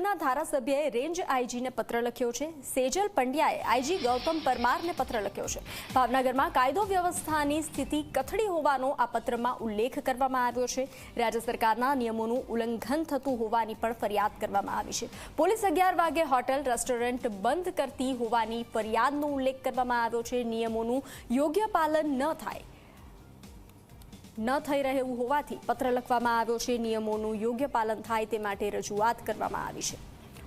ભાવનગરના ધારાસભ્યએ રેન્જ આઈજીને પત્ર લખ્યો છે. સેજલ પંડ્યાએ આઈજી ગૌતમ પરમારને પત્ર લખ્યો છે. ભાવનગરમાં કાયદો વ્યવસ્થાની સ્થિતિ કથળી હોવાનો આ પત્રમાં ઉલ્લેખ કરવામાં આવ્યો છે. રાજ્ય સરકારના નિયમોનું ઉલ્લંઘન થતું હોવાની પણ ફરિયાદ કરવામાં આવી છે. પોલીસ અગિયાર વાગે હોટેલ, રેસ્ટોરન્ટ બંધ કરતી હોવાની ફરિયાદનો ઉલ્લેખ કરવામાં આવ્યો છે. નિયમોનું યોગ્ય પાલન ન થાય ન થઈ રહેવું હોવાથી પત્ર લખવામાં આવ્યો છે. નિયમોનું યોગ્ય પાલન થાય તે માટે રજૂઆત કરવામાં આવી છે.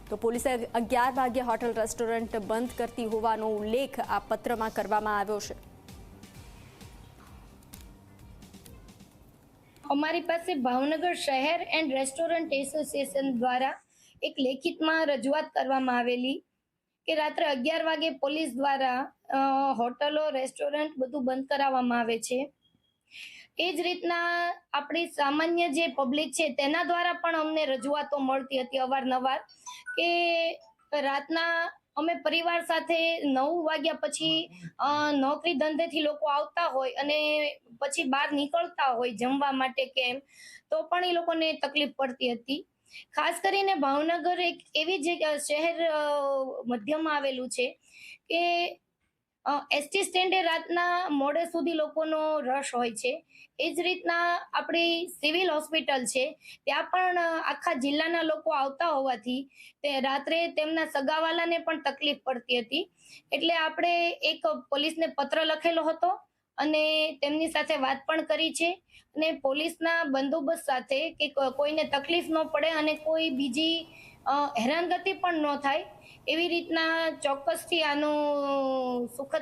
તો પોલીસે અગિયાર વાગ્યે હોટેલ રેસ્ટોરન્ટ બંધ કરતી હોવાનો ઉલ્લેખ આ પત્રમાં કરવામાં આવ્યો છે. અમારી પાસે ભાવનગર શહેર એન્ડ રેસ્ટોરન્ટ એસોસિએશન દ્વારા એક લેખિતમાં રજૂઆત કરવામાં આવેલી કે રાત્રે અગિયાર વાગે પોલીસ દ્વારા હોટલો, રેસ્ટોરન્ટ બધું બંધ કરાવવામાં આવે છે. એ જ રીતના આપણી સામાન્ય જે પબ્લિક છે, તેના દ્વારા પણ અમને રજૂઆતો મળતી હતી અવારનવાર કે રાતના અમે પરિવાર સાથે નવ વાગ્યા પછી નોકરી ધંધેથી લોકો આવતા હોય અને પછી બહાર નીકળતા હોય જમવા માટે કેમ તો પણ એ લોકોને તકલીફ પડતી હતી. ખાસ કરીને ભાવનગર એક એવી જગ્યા, શહેર મધ્યમાં આવેલું છે કે એસટી સ્ટેન્ડે રાતના મોડે સુધી લોકોનો રશ હોય છે. એ જ રીતના આપણી સિવિલ હોસ્પિટલ છે. ત્યાં પણ આખા જિલ્લાના લોકો આવતા હોવાથી તે રાત્રે તેમના સગાવાલાને પણ તકલીફ પડતી હતી. એટલે આપણે એક પોલીસને પત્ર લખેલો હતો અને તેમની સાથે વાત પણ કરી છે. અને પોલીસના બંદોબસ્ત સાથે કે કોઈને તકલીફ ન પડે અને કોઈ બીજી હેરાનગતિ પણ ન થાય. એવી રીતના ચોક્કસથી આનું સુખદ